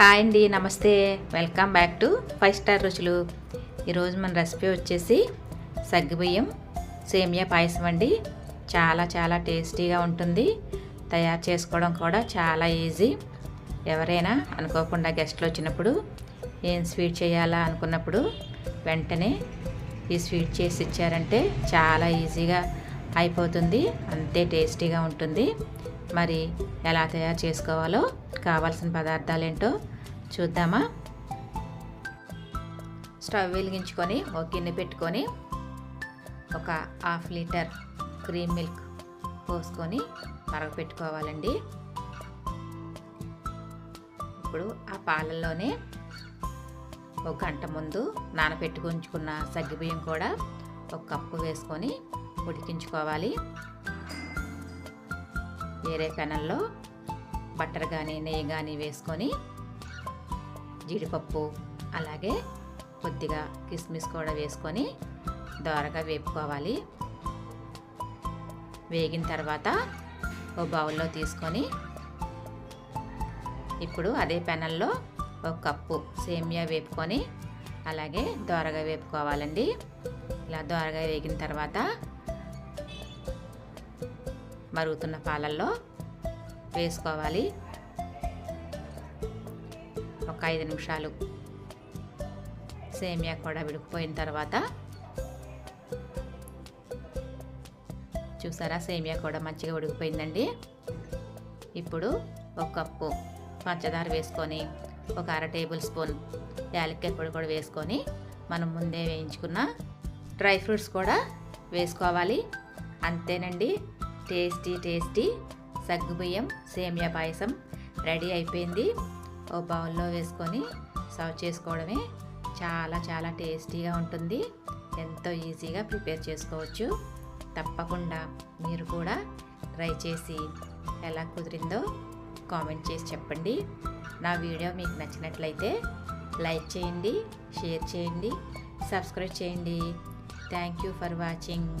Hi అండి నమస్తే. Welcome back to five star రుచులు. ఈరోజు మన రెసిపీ వచ్చేసి సగ్గుబియ్యం సేమియా పాయసం అండి. చాలా చాలా టేస్టీగా ఉంటుంది. తయారు చేసుకోవడం కూడా చాలా ఈజీ. ఎవరైనా అనుకోకుండా గెస్ట్లు వచ్చినప్పుడు ఏం స్వీట్ చేయాలా అనుకున్నప్పుడు వెంటనే ఈ స్వీట్ చేసి ఇచ్చారంటే చాలా ఈజీగా అయిపోతుంది. అంతే టేస్టీగా ఉంటుంది. మరి ఎలా తయారు చేసుకోవాలో కావాల్సిన పదార్థాలు ఏంటో చూద్దామా? స్టవ్ వెలిగించుకొని ఒక గిన్నె పెట్టుకొని ఒక హాఫ్ లీటర్ క్రీమ్ మిల్క్ పోసుకొని మరగపెట్టుకోవాలండి ఇప్పుడు ఆ పాలల్లోనే ఒక గంట ముందు నానబెట్టుకు ఉంచుకున్న సగ్గిబియ్యం కూడా ఒక కప్పు వేసుకొని ఉడికించుకోవాలి. వేరే పెనంలో బట్టర్ కానీ నెయ్యి కానీ వేసుకొని జీడిపప్పు అలాగే కొద్దిగా కిస్మిస్ కూడా వేసుకొని దోరగా వేపుకోవాలి. వేగిన తర్వాత ఓ బౌల్లో తీసుకొని ఇప్పుడు అదే పెనల్లో ఒక కప్పు సేమియా వేపుకొని అలాగే దోరగా వేపుకోవాలండి. ఇలా దోరగా వేగిన తర్వాత మరుగుతున్న పాలల్లో వేసుకోవాలి. ఒక ఐదు నిమిషాలు సేమియా కూడా విడికిపోయిన తర్వాత చూసారా సేమియా కూడా మంచిగా ఉడికిపోయిందండి. ఇప్పుడు ఒక కప్పు పంచదార వేసుకొని ఒక అర టేబుల్ స్పూన్ యాలక్కాయ పొడి కూడా వేసుకొని మనం ముందే వేయించుకున్న డ్రై ఫ్రూట్స్ కూడా వేసుకోవాలి. అంతేనండి. టేస్టీ టేస్టీ సగ్గుబియ్యం సేమియా పాయసం రెడీ అయిపోయింది. ఓ బౌల్లో వేసుకొని సర్వ్ చేసుకోవడమే చాలా చాలా టేస్టీగా ఉంటుంది. ఎంతో ఈజీగా ప్రిపేర్ చేసుకోవచ్చు. తప్పకుండా మీరు కూడా ట్రై చేసి ఎలా కుదిరిందో కామెంట్ చేసి చెప్పండి. నా వీడియో మీకు నచ్చినట్లయితే లైక్ చేయండి షేర్ చేయండి సబ్స్క్రైబ్ చేయండి. Thank you for watching.